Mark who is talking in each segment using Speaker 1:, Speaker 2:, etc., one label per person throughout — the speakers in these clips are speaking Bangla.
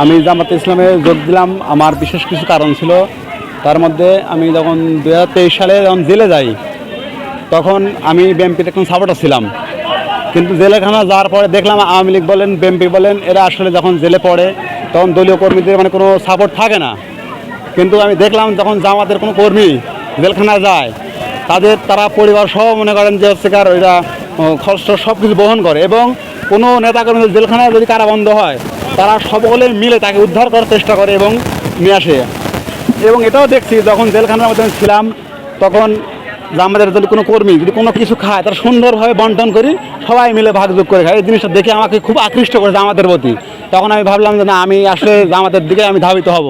Speaker 1: আমি জামাত ইসলামে যোগ দিলাম। আমার বিশেষ কিছু কারণ ছিল। তার মধ্যে আমি যখন দু হাজার তেইশ সালে যখন জেলে যাই, তখন আমি বিএনপির একজন সাপোর্টার ছিলাম। কিন্তু জেলেখানা যাওয়ার পরে দেখলাম আওয়ামী লীগ বলেন বিএনপি বলেন, এরা আসলে যখন জেলে পড়ে, তখন দলীয় কর্মীদের মানে কোনো সাপোর্ট থাকে না। কিন্তু আমি দেখলাম যখন জামাতের কোনো কর্মী জেলখানা যায়, তাদের তারা পরিবার সহ মনে করেন যে হচ্ছে কার ওইটা খরচ সব কিছু বহন করে এবং কোনো নেতাকর্মী জেলখানায় যদি কারাবন্ধ হয় তারা সকলে মিলে তাকে উদ্ধার করার চেষ্টা করে এবং নিয়ে আসে। এবং এটাও দেখছি, যখন জেলখানার মধ্যে ছিলাম, তখন আমাদের যদি কোনো কর্মী যদি কোনো কিছু খায়, তারা সুন্দরভাবে বন্টন করি সবাই মিলে ভাগযোগ করে খায়। এই জিনিসটা দেখে আমাকে খুব আকৃষ্ট করেছে আমাদের প্রতি। তখন আমি ভাবলাম যে না, আমি আসলে জামাতের দিকে আমি ধাবিত হব।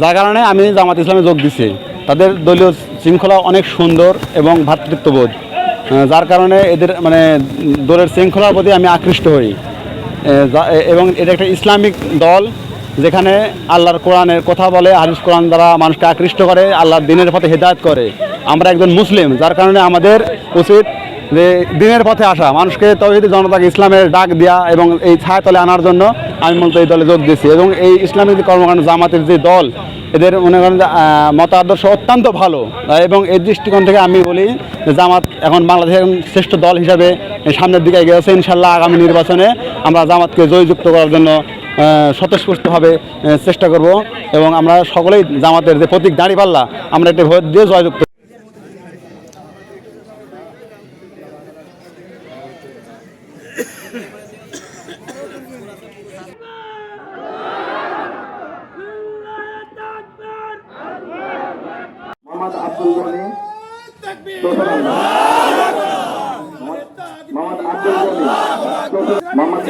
Speaker 1: যার কারণে আমি জামাত ইসলামে যোগ দিছি। তাদের দলীয় শৃঙ্খলা অনেক সুন্দর এবং ভ্রাতৃত্ববোধ যার কারণে এদের মানে দলের শৃঙ্খলার প্রতি আমি আকৃষ্ট হই। এবং এটা একটা ইসলামিক দল যেখানে আল্লাহর কোরআনের কথা বলে, হাদিস কোরআন দ্বারা মানুষকে আকৃষ্ট করে, আল্লাহর দিনের পথে হেদায়ত করে। আমরা একজন মুসলিম, যার কারণে আমাদের উচিত যে দিনের পথে আসা। মানুষকে তহিদ জনতাকে ইসলামের ডাক দেওয়া এবং এই ছায়াতলে আনার জন্য আমি মূলত এই দলে যোগ দিয়েছি। এবং এই ইসলামিক কর্মকাণ্ড, জামাতের যে দল এদের মনে করেন মত আদর্শ অত্যন্ত ভালো। এবং এই দৃষ্টিকোণ থেকে আমি বলি যে, জামাত এখন বাংলাদেশের শ্রেষ্ঠ দল হিসাবে সামনের দিকে এগিয়ে আছে ইনশাল্লাহ আগামী নির্বাচনে আমরা জামাতকে জয়যুক্ত করার জন্য স্বতঃস্ফূর্তভাবে চেষ্টা করব। এবং আমরা সকলেই জামাতের যে প্রতীক দাঁড়িপাল্লা, আমরা একটি ভোট দিয়ে জয়যুক্ত
Speaker 2: মোহাম্মদ আব্দুল গনি। মোহাম্মদ আব্দুল গনি। মোহাম্মদ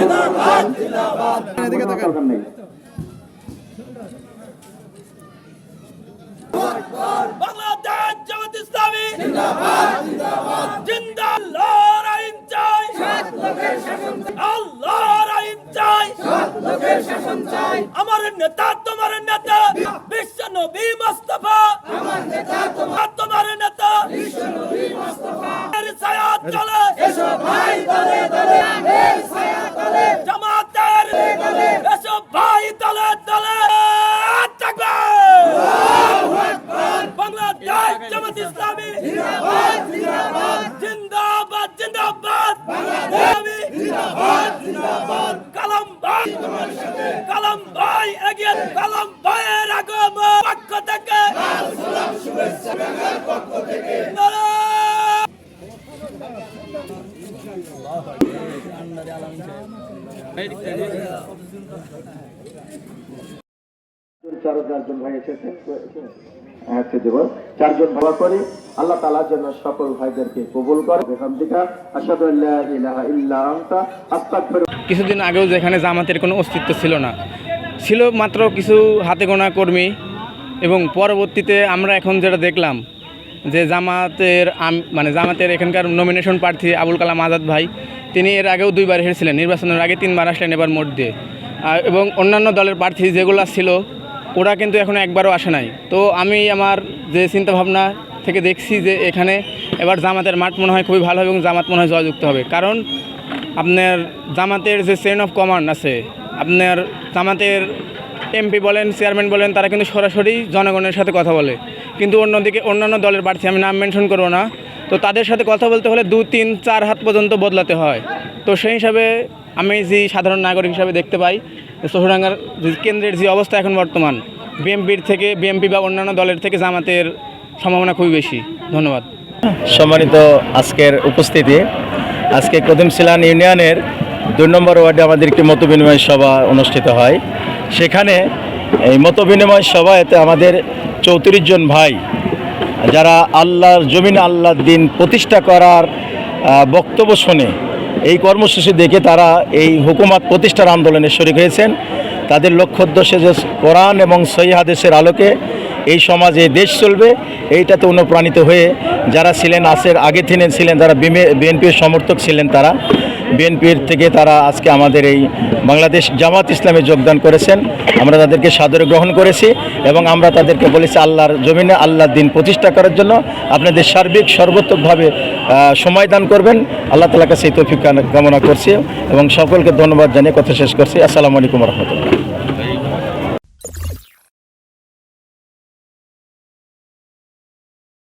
Speaker 3: আমার নেতা তোমার নেতা বিশ্ব নবী মুস্তাফা। আমার নেতা তোমার তোমার নেতা বিশ্ব নবী মুস্তাফা। এর ছায়া চলে এসো ভাই দলে দলে এর ছায়া তলে। জামাতের দলে এসো ভাই দলে দলে তাকবীর বাংলাদেশ জামাত ইসলামী। জিন্দাবাদ জিন্দাবাদ। জিন্দাবাদ জিন্দাবাদ। বাংলাদেশ জিন্দাবাদ জিন্দাবাদ। কালাম ভাই তোমার সাথে। কালাম এগিয়ে কালাম ভাইয়ের আগমন পক্ষ থেকে। পক্ষ থেকে
Speaker 2: চার চারজন ভাই এসেছেন আচ্ছা দেব চারজন ভাবা করি আল্লাহ তালার যেন সকল ভাইদেরকে কবুল করে। এখান থেকে আসাদু ইলাহা ইল্লা আনতা আস্তাগফিরু।
Speaker 4: কিছুদিন আগেও যেখানে জামাতের কোনো অস্তিত্ব ছিল না ছিল মাত্র কিছু হাতে গোনা কর্মী এবং পরবর্তীতে আমরা এখন যেটা দেখলাম যে জামাতের মানে জামাতের এখানকার নমিনেশন প্রার্থী আবুল কালাম আজাদ ভাই, তিনি এর আগেও দুইবার হেরেছিলেন, নির্বাচনের আগে তিনবার আসলেন এবার মোট দিয়ে। এবং অন্যান্য দলের প্রার্থী যেগুলো ছিল, ওরা কিন্তু এখনও একবারও আসে নাই। তো আমি আমার যে চিন্তাভাবনা থেকে দেখছি যে এখানে এবার জামাতের মাঠ মনে হয় খুবই ভালো হবে এবং জামাত মনে হয় জয়যুক্ত হবে। কারণ আপনার জামাতের যে চেইন অফ কমান্ড আছে আপনার জামাতের এমপি বলেন, চেয়ারম্যান বলেন, তারা কিন্তু সরাসরি জনগণের সাথে কথা বলে। কিন্তু অন্যদিকে অন্যান্য দলের প্রার্থী আমি নাম মেনশন করব না। তো তাদের সাথে কথা বলতে হলে দু, তিন, চার হাত পর্যন্ত বদলাতে হয়। তো সেই হিসাবে আমি যে সাধারণ নাগরিক হিসাবে দেখতে পাই, যে কেন্দ্রের যে অবস্থা এখন বর্তমান বিএমপির থেকে বিএমপি বা অন্যান্য দলের থেকে জামাতের সম্ভাবনা খুবই বেশি। ধন্যবাদ।
Speaker 5: সম্মানিত আজকের উপস্থিতি, আজকে কদিমশিলান ইউনিয়নের দুই নম্বর ওয়ার্ডে আমাদের একটি মত বিনিময় সভা অনুষ্ঠিত হয়। সেখানে এই মত বিনিময় সভাতে আমাদের চৌত্রিশ জন ভাই, যারা আল্লাহর জমিন আল্লাহর দিন প্রতিষ্ঠা করার বক্তব্য শুনে এই কর্মসূচি দেখে তারা এই হুকুমাত প্রতিষ্ঠার আন্দোলনে শরিক হয়েছেন। তাদের লক্ষ্য উদ্দেশ্যে যে কোরআন এবং সহি হাদিসের আলোকে এই সমাজে দেশ চলবে, এইটাতে অনুপ্রাণিত হয়ে যারা ছিলেন, আসের আগে থেকে ছিলেন, যারা বিএনপির সমর্থক ছিলেন তারা বিএনপির থেকে তারা আজকে আমাদের এই বাংলাদেশ জামাত ইসলামে যোগদান করেছেন। আমরা তাদেরকে সাদরে গ্রহণ করেছি এবং আমরা তাদেরকে বলেছি আল্লাহর জমিনে আল্লাহর দিন প্রতিষ্ঠা করার জন্য আপনাদের সার্বিক সর্বোত্তকভাবে সময় দান করবেন। আল্লাহ তালার কাছে এই তৌফিক কামনা করছি এবং সকলকে ধন্যবাদ জানিয়ে কথা শেষ করছি। আসসালামু আলাইকুম রহমতুল্লাহ।